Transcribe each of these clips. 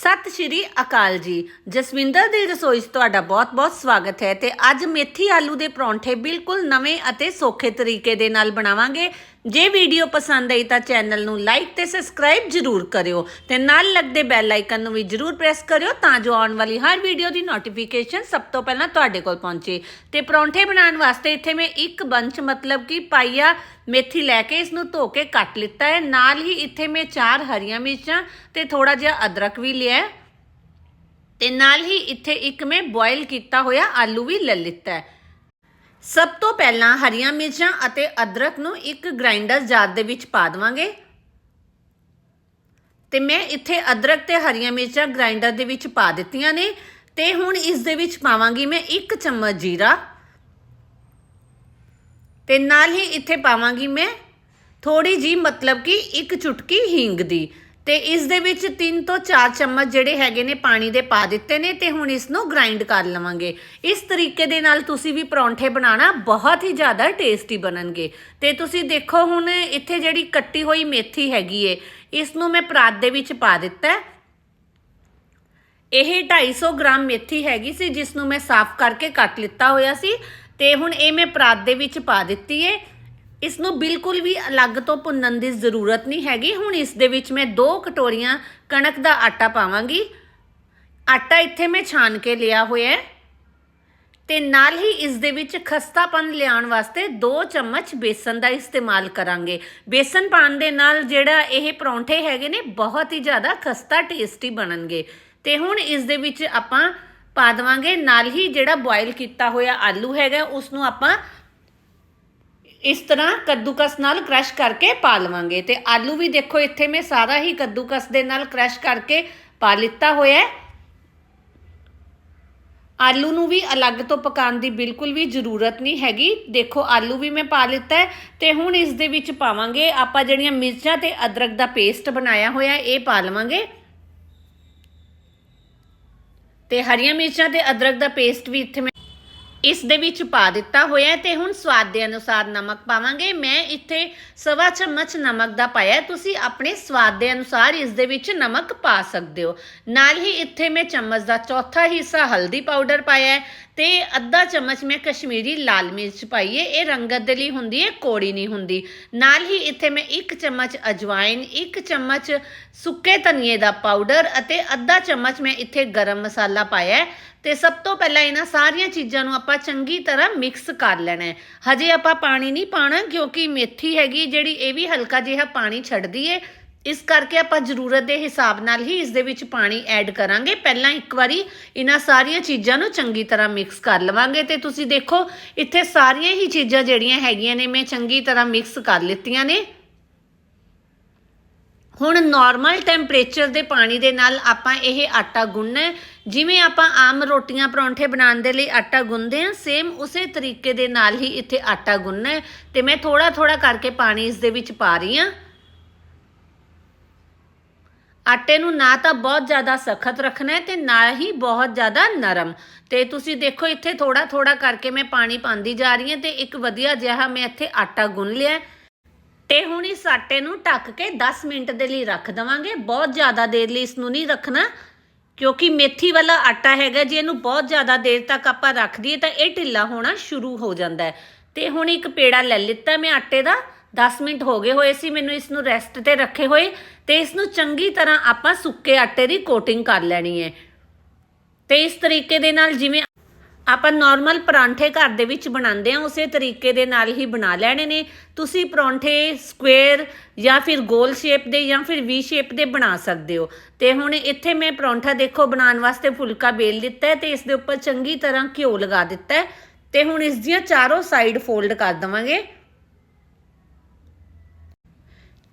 ਸਤਿ ਸ਼੍ਰੀ ਅਕਾਲ ਜੀ। ਜਸਵਿੰਦਰ ਦੀ ਰਸੋਈ 'ਚ ਤੁਹਾਡਾ ਬਹੁਤ-ਬਹੁਤ ਸਵਾਗਤ ਹੈ ਤੇ ਅੱਜ ਮੇਥੀ ਆਲੂ ਦੇ ਪਰੌਂਠੇ ਬਿਲਕੁਲ ਨਵੇਂ ਅਤੇ ਸੌਖੇ ਤਰੀਕੇ ਦੇ ਨਾਲ ਬਣਾਵਾਂਗੇ। ਜੇ ਵੀਡੀਓ ਪਸੰਦ ਆਈ ਤਾਂ ਚੈਨਲ ਨੂੰ ਲਾਈਕ ਤੇ ਸਬਸਕ੍ਰਾਈਬ ਜਰੂਰ ਕਰਿਓ ਤੇ ਨਾਲ ਲੱਗਦੇ ਬੈਲ ਆਈਕਨ ਨੂੰ ਵੀ ਜਰੂਰ ਪ੍ਰੈਸ ਕਰਿਓ ਤਾਂ ਜੋ ਆਉਣ ਵਾਲੀ ਹਰ ਵੀਡੀਓ ਦੀ ਨੋਟੀਫਿਕੇਸ਼ਨ ਸਭ ਤੋਂ ਪਹਿਲਾਂ ਤੁਹਾਡੇ ਕੋਲ ਪਹੁੰਚੇ। ਤੇ ਪਰੌਂਠੇ ਬਣਾਉਣ ਵਾਸਤੇ ਇੱਥੇ ਮੈਂ ਇੱਕ ਬੰਚ ਮਤਲਬ ਕਿ ਪਾਈਆ ਮੇਥੀ ਲੈ ਕੇ ਇਸ ਨੂੰ ਧੋ ਕੇ ਕੱਟ ਲਿੱਤਾ ਹੈ। ਨਾਲ ਹੀ ਇੱਥੇ ਮੈਂ ਚਾਰ ਹਰੀਆਂ ਮਿਰਚਾਂ ਤੇ ਥੋੜਾ ਜਿਹਾ ਅਦਰਕ ਵੀ ਲਿਆ ਹੈ। ਤੇ ਨਾਲ ਹੀ ਇੱਥੇ ਇੱਕ ਮੈਂ ਬੋਇਲ ਕੀਤਾ ਹੋਇਆ ਆਲੂ ਵੀ ਲੈ ਲਿੱਤਾ ਹੈ। ਸਭ ਤੋਂ ਪਹਿਲਾਂ ਹਰੀਆਂ ਮਿਰਚਾਂ ਅਤੇ ਅਦਰਕ ਨੂੰ ਇੱਕ ਗ੍ਰਾਈਂਡਰ ਜਾਰ ਦੇ ਵਿੱਚ ਪਾ ਦਵਾਂਗੇ। ਤੇ ਮੈਂ ਇੱਥੇ ਅਦਰਕ ਤੇ ਹਰੀਆਂ ਮਿਰਚਾਂ ਗ੍ਰਾਈਂਡਰ ਦੇ ਵਿੱਚ ਪਾ ਦਿੱਤੀਆਂ ਨੇ ਤੇ ਹੁਣ ਇਸ ਦੇ ਵਿੱਚ ਪਾਵਾਂਗੀ ਮੈਂ 1 ਚਮਚ ਜੀਰਾ। ਤੇ ਨਾਲ ਹੀ ਇੱਥੇ ਪਾਵਾਂਗੀ ਮੈਂ ਥੋੜੀ ਜੀ ਮਤਲਬ ਕਿ ਇੱਕ ਚੁਟਕੀ ਹਿੰਗ ਦੀ। ਤੇ ਇਸ ਦੇ ਵਿੱਚ 3 ਤੋਂ 4 ਚਮਚ ਜਿਹੜੇ ਹੈਗੇ ਨੇ ਪਾਣੀ ਦੇ ਪਾ ਦਿੱਤੇ ਨੇ ਤੇ ਹੁਣ ਇਸ ਨੂੰ ਗ੍ਰਾਈਂਡ ਕਰ ਲਵਾਂਗੇ। ਇਸ ਤਰੀਕੇ ਦੇ ਨਾਲ ਤੁਸੀਂ ਵੀ ਪਰੌਂਠੇ ਬਣਾਉਣਾ ਬਹੁਤ ਹੀ ਜ਼ਿਆਦਾ ਟੇਸਟੀ ਬਣਨਗੇ। ਤੇ ਤੁਸੀਂ ਦੇਖੋ ਹੁਣ ਇੱਥੇ ਜਿਹੜੀ ਕੱਟੀ ਹੋਈ ਮੇਥੀ ਹੈਗੀ ਏ, ਇਸ ਨੂੰ ਮੈਂ ਪਰਾਤ ਦੇ ਵਿੱਚ ਪਾ ਦਿੱਤਾ। ਹੈ ਇਹ 250 ਗ੍ਰਾਮ ਮੇਥੀ ਹੈਗੀ ਸੀ, ਜਿਸ ਨੂੰ ਮੈਂ ਸਾਫ਼ ਕਰਕੇ ਕੱਟ ਲਿੱਤਾ ਹੋਇਆ ਸੀ। ਤੇ ਹੁਣ ਇਹ ਮੈਂ ਪਰਾਤ ਦੇ ਵਿੱਚ ਪਾ ਦਿੱਤੀ ਏ। ਇਸ ਨੂੰ ਬਿਲਕੁਲ ਵੀ ਅਲੱਗ ਤੋਂ ਭੁੰਨਣ ਦੀ ਜ਼ਰੂਰਤ ਨਹੀਂ ਹੈਗੀ। ਹੁਣ ਇਸ ਦੇ ਵਿੱਚ ਮੈਂ 2 ਕਟੋਰੀਆਂ ਕਣਕ ਦਾ ਆਟਾ ਪਾਵਾਂਗੀ। ਆਟਾ ਇੱਥੇ ਮੈਂ ਛਾਨ ਕੇ ਲਿਆ ਹੋਇਆ ਹੈ। ਤੇ ਨਾਲ ਹੀ ਇਸ ਦੇ ਵਿੱਚ ਖਸਤਾਪਨ ਲਿਆਉਣ ਵਾਸਤੇ 2 ਚਮਚ ਬੇਸਨ ਦਾ ਇਸਤੇਮਾਲ ਕਰਾਂਗੇ। ਬੇਸਨ ਪਾਣ ਦੇ ਨਾਲ ਜਿਹੜਾ ਇਹ ਪਰੌਂਠੇ ਹੈਗੇ ਨੇ, ਬਹੁਤ ਹੀ ਜ਼ਿਆਦਾ ਖਸਤਾ ਟੇਸਟੀ ਬਣਨਗੇ। ਤੇ ਹੁਣ ਇਸ ਦੇ ਵਿੱਚ ਆਪਾਂ ਪਾ ਦਵਾਂਗੇ। ਨਾਲ ਹੀ ਜਿਹੜਾ ਬੋਇਲ ਕੀਤਾ ਹੋਇਆ ਆਲੂ ਹੈਗਾ ਉਸ ਨੂੰ ਆਪਾਂ ਇਸ ਤਰ੍ਹਾਂ ਕੱਦੂਕਸ ਨਾਲ ਕ੍ਰਸ਼ ਕਰਕੇ ਪਾ ਲਵਾਂਗੇ ਤੇ ਆਲੂ ਵੀ ਦੇਖੋ ਇੱਥੇ ਮੈਂ ਸਾਰਾ ਹੀ ਕੱਦੂਕਸ ਦੇ ਨਾਲ ਕ੍ਰਸ਼ ਕਰਕੇ ਪਾ ਲਿੱਤਾ ਹੋਇਆ ਆਲੂ ਨੂੰ ਵੀ ਅਲੱਗ ਤੋਂ ਪਕਾਉਣ ਦੀ ਬਿਲਕੁਲ ਵੀ ਜ਼ਰੂਰਤ ਨਹੀਂ ਹੈਗੀ। ਦੇਖੋ, ਆਲੂ ਵੀ ਮੈਂ ਪਾ ਲਿੱਤਾ ਹੈ ਤੇ ਹੁਣ ਇਸ ਦੇ ਵਿੱਚ ਪਾਵਾਂਗੇ, ਆਪਾਂ ਜਿਹੜੀਆਂ ਮਿਰਚਾਂ ਤੇ ਅਦਰਕ ਦਾ ਪੇਸਟ ਬਣਾਇਆ ਹੋਇਆ ਇਹ ਪਾ ਲਵਾਂਗੇ। ਤੇ ਹਰੀਆਂ ਮਿਰਚਾਂ ਤੇ ਅਦਰਕ ਦਾ ਪੇਸਟ ਵੀ ਇੱਥੇ ਮੈਂ ਇਸ ਦੇ ਵਿੱਚ ਪਾ ਦਿੱਤਾ ਹੋਇਆ ਹੈ ਤੇ ਹੁਣ ਸਵਾਦ ਦੇ ਅਨੁਸਾਰ ਨਮਕ ਪਾਵਾਂਗੇ। ਮੈਂ ਇੱਥੇ ਸਵਾ ਚਮਚ ਨਮਕ ਦਾ ਪਾਇਆ ਤੁਸੀਂ ਆਪਣੇ ਸਵਾਦ ਦੇ ਅਨੁਸਾਰ ਇਸ ਦੇ ਵਿੱਚ ਨਮਕ ਪਾ ਸਕਦੇ ਹੋ। ਨਾਲ ਹੀ ਇੱਥੇ ਮੈਂ ਚਮਚ ਦਾ ਚੌਥਾ ਹਿੱਸਾ ਹਲਦੀ ਪਾਊਡਰ ਪਾਇਆ ਹੈ ਤੇ ਅੱਧਾ ਚਮਚ ਮੈਂ ਕਸ਼ਮੀਰੀ ਲਾਲ ਮਿਰਚ ਪਾਈ ਹੈ। ਇਹ ਰੰਗਤ ਦੇ ਲਈ ਹੁੰਦੀ ਹੈ, ਕੋੜੀ ਨਹੀਂ ਹੁੰਦੀ। ਨਾਲ ਹੀ ਇੱਥੇ ਮੈਂ 1 ਚਮਚ ਅਜਵਾਇਨ 1 ਚਮਚ ਸੁੱਕੇ ਧਨੀਏ ਦਾ ਪਾਊਡਰ ਅਤੇ ਅੱਧਾ ਚਮਚ ਮੈਂ ਇੱਥੇ ਗਰਮ ਮਸਾਲਾ ਪਾਇਆ ਹੈ। ਤੇ ਸਭ ਤੋਂ ਪਹਿਲਾਂ ਇਹਨਾਂ ਸਾਰੀਆਂ ਚੀਜ਼ਾਂ ਨੂੰ ਆਪਾਂ ਆਪਾਂ ਚੰਗੀ ਤਰ੍ਹਾਂ ਮਿਕਸ ਕਰ ਲੈਣਾ ਹੈ। ਹਜੇ ਆਪਾਂ ਪਾਣੀ ਨਹੀਂ ਪਾਣਾ ਕਿਉਂਕਿ ਮੇਥੀ ਹੈਗੀ ਜਿਹੜੀ ਇਹ ਵੀ ਹਲਕਾ ਜਿਹਾ ਪਾਣੀ ਛੱਡਦੀ ਏ। ਇਸ ਕਰਕੇ ਆਪਾਂ ਜ਼ਰੂਰਤ ਦੇ ਹਿਸਾਬ ਨਾਲ ਹੀ ਇਸ ਦੇ ਵਿੱਚ ਪਾਣੀ ਐਡ ਕਰਾਂਗੇ। ਪਹਿਲਾਂ ਇੱਕ ਵਾਰੀ ਇਹਨਾਂ ਸਾਰੀਆਂ ਚੀਜ਼ਾਂ ਨੂੰ ਚੰਗੀ ਤਰ੍ਹਾਂ ਮਿਕਸ ਕਰ ਲਵਾਂਗੇ ਤੇ ਤੁਸੀਂ ਦੇਖੋ, ਇੱਥੇ ਸਾਰੀਆਂ ਹੀ ਚੀਜ਼ਾਂ ਜਿਹੜੀਆਂ ਹੈਗੀਆਂ ਨੇ, ਮੈਂ ਚੰਗੀ ਤਰ੍ਹਾਂ ਮਿਕਸ ਕਰ ਲਿੱਤੀਆਂ ਨੇ। ਹੁਣ ਨਾਰਮਲ ਟੈਂਪਰੇਚਰ ਦੇ ਪਾਣੀ ਦੇ ਨਾਲ ਆਪਾਂ ਇਹ ਆਟਾ ਗੁੰਨਣਾ ਜਿਵੇਂ ਆਪਾਂ ਆਮ ਰੋਟੀਆਂ ਪਰੌਂਠੇ ਬਣਾਉਣ ਦੇ ਲਈ ਆਟਾ ਗੁੰਨਦੇ ਹਾਂ ਸੇਮ ਉਸੇ ਤਰੀਕੇ ਦੇ ਨਾਲ ਹੀ ਇੱਥੇ ਆਟਾ ਗੁੰਨਣਾ ਹੈ। ਤੇ ਮੈਂ ਥੋੜਾ ਥੋੜਾ ਕਰਕੇ ਪਾਣੀ ਇਸ ਦੇ ਵਿੱਚ ਪਾ ਰਹੀ ਹਾਂ। ਆਟੇ ਨੂੰ ਨਾ ਤਾਂ ਬਹੁਤ ਜ਼ਿਆਦਾ ਸਖਤ ਰੱਖਣਾ ਹੈ ਤੇ ਨਾ ਹੀ ਬਹੁਤ ਜ਼ਿਆਦਾ ਨਰਮ। ਤੇ ਤੁਸੀਂ ਦੇਖੋ ਇੱਥੇ ਥੋੜਾ ਥੋੜਾ ਕਰਕੇ ਮੈਂ ਪਾਣੀ ਪਾਉਂਦੀ ਜਾ ਰਹੀ ਹਾਂ ਤੇ ਇੱਕ ਵਧੀਆ ਜਿਹਾ ਮੈਂ ਇੱਥੇ ਆਟਾ ਗੁੰਨ ਲਿਆ ਤੇ ਹੁਣ ਇਸ ਆਟੇ ਨੂੰ ਢੱਕ ਕੇ 10 ਮਿੰਟ ਦੇ ਲਈ ਰੱਖ ਦਵਾਂਗੇ। ਬਹੁਤ ਜ਼ਿਆਦਾ ਦੇਰ ਲਈ ਇਸ ਨੂੰ ਨਹੀਂ ਰੱਖਣਾ, ਕਿਉਂਕਿ ਮੇਥੀ ਵਾਲਾ ਆਟਾ ਹੈਗਾ, ਜੇ ਇਹਨੂੰ ਬਹੁਤ ਜ਼ਿਆਦਾ ਦੇਰ ਤੱਕ ਆਪਾਂ ਰੱਖ ਦਈਏ ਤਾਂ ਇਹ ਢਿੱਲਾ ਹੋਣਾ ਸ਼ੁਰੂ ਹੋ ਜਾਂਦਾ ਹੈ। ਤੇ ਹੁਣ ਇੱਕ ਪੇੜਾ ਲੈ ਲਿੱਤਾ ਮੈਂ ਆਟੇ ਦਾ 10 ਮਿੰਟ ਹੋ ਗਏ ਹੋਏ ਸੀ ਮੈਨੂੰ ਇਸ ਨੂੰ ਰੈਸਟ ਤੇ ਰੱਖੇ ਹੋਏ, ਤੇ ਇਸ ਨੂੰ ਚੰਗੀ ਤਰ੍ਹਾਂ ਆਪਾਂ ਸੁੱਕੇ ਆਟੇ ਦੀ ਕੋਟਿੰਗ ਕਰ ਲੈਣੀ ਹੈ। ਤੇ ਇਸ ਤਰੀਕੇ ਦੇ ਨਾਲ ਜਿਵੇਂ ਆਪਾਂ ਨਾਰਮਲ ਪਰਾਂਠੇ ਘਰ ਦੇ ਵਿੱਚ ਬਣਾਉਂਦੇ ਆ ਉਸੇ ਤਰੀਕੇ ਦੇ ਨਾਲ ਹੀ ਬਣਾ ਲੈਣੇ ਨੇ। ਤੁਸੀਂ ਪਰੌਂਠੇ ਸਕੁਅਰ ਜਾਂ ਫਿਰ ਗੋਲ ਸ਼ੇਪ ਦੇ ਜਾਂ ਫਿਰ ਵੀ ਸ਼ੇਪ ਦੇ ਬਣਾ ਸਕਦੇ ਹੋ। ਤੇ ਹੁਣ ਇੱਥੇ ਮੈਂ ਪਰੌਂਠਾ ਦੇਖੋ, ਬਣਾਉਣ ਵਾਸਤੇ ਫੁਲਕਾ ਬੇਲ ਦਿੱਤਾ ਹੈ ਤੇ ਇਸ ਦੇ ਉੱਪਰ ਚੰਗੀ ਤਰ੍ਹਾਂ ਘਿਓ ਲਗਾ ਦਿੱਤਾ ਹੈ। ਤੇ ਹੁਣ ਇਸ ਦੀਆਂ ਚਾਰੋਂ ਸਾਈਡ ਫੋਲਡ ਕਰ ਦਵਾਂਗੇ।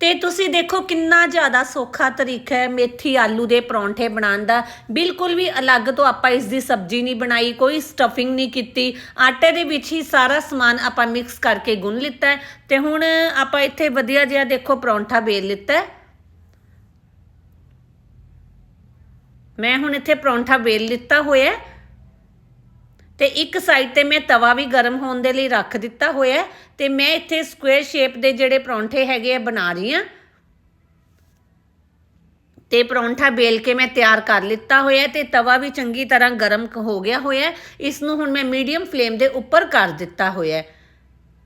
ਤੇ ਤੁਸੀਂ ਦੇਖੋ ਕਿੰਨਾ ਜ਼ਿਆਦਾ ਸੌਖਾ ਤਰੀਕਾ ਹੈ ਮੇਥੀ ਆਲੂ ਦੇ ਪਰੌਂਠੇ ਬਣਾਉਣ ਦਾ। ਬਿਲਕੁਲ ਵੀ ਅਲੱਗ ਤੋਂ ਆਪਾਂ ਇਸ ਦੀ ਸਬਜ਼ੀ ਨਹੀਂ ਬਣਾਈ, ਕੋਈ ਸਟਫਿੰਗ ਨਹੀਂ ਕੀਤੀ। ਆਟੇ ਦੇ ਵਿੱਚ ਹੀ ਸਾਰਾ ਸਮਾਨ ਆਪਾਂ ਮਿਕਸ ਕਰਕੇ ਗੁੰਨ ਲਿੱਤਾ ਹੈ। ਤੇ ਹੁਣ ਆਪਾਂ ਇੱਥੇ ਵਧੀਆ ਜਿਹਾ ਦੇਖੋ ਪਰੌਂਠਾ ਵੇਲ ਲਿੱਤਾ ਮੈਂ ਹੁਣ ਇੱਥੇ ਪਰੌਂਠਾ ਵੇਲ ਲਿੱਤਾ ਹੋਇਆ ਤੇ ਇੱਕ ਸਾਈਡ ਤੇ ਮੈਂ ਤਵਾ ਵੀ ਗਰਮ ਹੋਣ ਦੇ ਲਈ ਰੱਖ ਦਿੱਤਾ ਹੋਇਆ ਹੈ ਤੇ ਮੈਂ ਇੱਥੇ ਸਕੁਅਰ ਸ਼ੇਪ ਦੇ ਜਿਹੜੇ ਪਰੌਂਠੇ ਹੈਗੇ ਆ ਬਣਾ ਰਹੀ ਹਾਂ। ਤੇ ਪਰੌਂਠਾ ਬੇਲ ਕੇ ਮੈਂ ਤਿਆਰ ਕਰ ਲਿੱਤਾ ਹੋਇਆ ਹੈ ਤੇ ਤਵਾ ਵੀ ਚੰਗੀ ਤਰ੍ਹਾਂ ਗਰਮ ਹੋ ਗਿਆ ਹੋਇਆ ਇਸ ਨੂੰ ਹੁਣ ਮੈਂ ਮੀਡੀਅਮ ਫਲੇਮ ਦੇ ਉੱਪਰ ਕਰ ਦਿੱਤਾ ਹੋਇਆ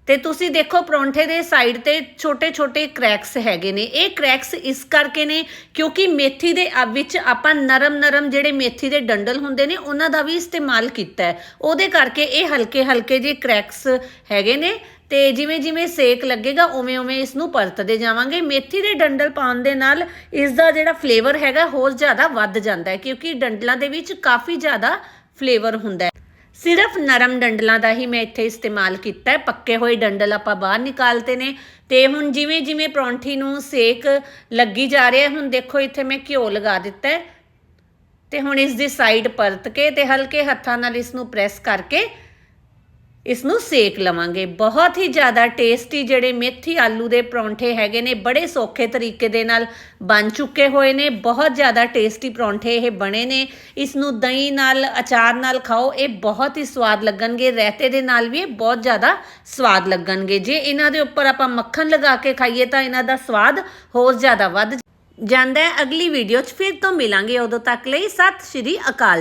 ਤੇ ਤੁਸੀਂ ਦੇਖੋ ਪਰੌਂਠੇ ਦੇ ਸਾਈਡ ਤੇ ਛੋਟੇ-ਛੋਟੇ ਕ੍ਰੈਕਸ ਹੈਗੇ ਨੇ। ਇਹ ਕ੍ਰੈਕਸ ਇਸ ਕਰਕੇ ਨੇ ਕਿਉਂਕਿ ਮੇਥੀ ਦੇ ਆ ਵਿੱਚ ਆਪਾਂ ਨਰਮ-ਨਰਮ ਜਿਹੜੇ ਮੇਥੀ ਦੇ ਡੰਡਲ ਹੁੰਦੇ ਨੇ, ਉਹਨਾਂ ਦਾ ਵੀ ਇਸਤੇਮਾਲ ਕੀਤਾ ਹੈ। ਉਹਦੇ ਕਰਕੇ ਇਹ ਹਲਕੇ-ਹਲਕੇ ਜਿਹੇ ਕ੍ਰੈਕਸ ਹੈਗੇ ਨੇ ਤੇ ਜਿਵੇਂ ਜਿਵੇਂ ਸੇਕ ਲੱਗੇਗਾ ਉਵੇਂ ਉਵੇਂ ਇਸ ਨੂੰ ਪਰਤਦੇ ਜਾਵਾਂਗੇ। ਮੇਥੀ ਦੇ ਡੰਡਲ ਪਾਉਣ ਦੇ ਨਾਲ ਇਸ ਦਾ ਜਿਹੜਾ ਫਲੇਵਰ ਹੈਗਾ ਹੋਰ ਜ਼ਿਆਦਾ ਵੱਧ ਜਾਂਦਾ ਹੈ, ਕਿਉਂਕਿ ਡੰਡਲਾਂ ਦੇ ਵਿੱਚ ਕਾਫੀ ਜ਼ਿਆਦਾ ਫਲੇਵਰ ਹੁੰਦਾ ਹੈ। ਸਿਰਫ ਨਰਮ ਡੰਡਲਾਂ ਦਾ ਹੀ ਮੈਂ ਇੱਥੇ ਇਸਤੇਮਾਲ ਕੀਤਾ ਹੈ। ਪੱਕੇ ਹੋਏ ਡੰਡਲ ਆਪਾਂ ਬਾਹਰ ਨਿਕਾਲਤੇ ਨੇ। ਤੇ ਹੁਣ ਜਿਵੇਂ ਜਿਵੇਂ ਪਰੌਂਠੀ ਨੂੰ ਸੇਕ ਲੱਗੀ ਜਾ ਰਿਹਾ ਹੁਣ ਦੇਖੋ ਇੱਥੇ ਮੈਂ ਘਿਓ ਲਗਾ ਦਿੱਤਾ ਹੈ। ਤੇ ਹੁਣ ਇਸ ਦੀ ਸਾਈਡ ਪਰਤ ਕੇ ਤੇ ਹਲਕੇ ਹੱਥਾਂ ਨਾਲ ਇਸ ਨੂੰ ਪ੍ਰੈਸ ਕਰਕੇ ਇਸ ਨੂੰ ਸੇਕ ਲਵਾਂਗੇ। ਬਹੁਤ ਹੀ ਜ਼ਿਆਦਾ ਟੇਸਟੀ ਜਿਹੜੇ ਮੇਥੀ ਆਲੂ ਦੇ ਪਰੌਂਠੇ ਹੈਗੇ ਨੇ, ਬੜੇ ਸੌਖੇ ਤਰੀਕੇ ਦੇ ਨਾਲ ਬਣ ਚੁੱਕੇ ਹੋਏ ਨੇ। ਬਹੁਤ ਜ਼ਿਆਦਾ ਟੇਸਟੀ ਪਰੌਂਠੇ ਇਹ ਬਣੇ ਨੇ। ਇਸ ਨੂੰ ਦਹੀਂ ਨਾਲ, ਅਚਾਰ ਨਾਲ ਖਾਓ, ਇਹ ਬਹੁਤ ਹੀ ਸਵਾਦ ਲੱਗਣਗੇ। ਰਹਿਤੇ ਦੇ ਨਾਲ ਵੀ ਇਹ ਬਹੁਤ ਜ਼ਿਆਦਾ ਸਵਾਦ ਲੱਗਣਗੇ। ਜੇ ਇਹਨਾਂ ਦੇ ਉੱਪਰ ਆਪਾਂ ਮੱਖਣ ਲਗਾ ਕੇ ਖਾਈਏ ਤਾਂ ਇਹਨਾਂ ਦਾ ਸਵਾਦ ਹੋਰ ਜ਼ਿਆਦਾ ਵੱਧ ਜਾਂਦਾ ਹੈ। ਅਗਲੀ ਵੀਡੀਓ 'ਚ ਫਿਰ ਤੋਂ ਮਿਲਾਂਗੇ। ਉਦੋਂ ਤੱਕ ਲਈ ਸਤਿ ਸ਼੍ਰੀ ਅਕਾਲ।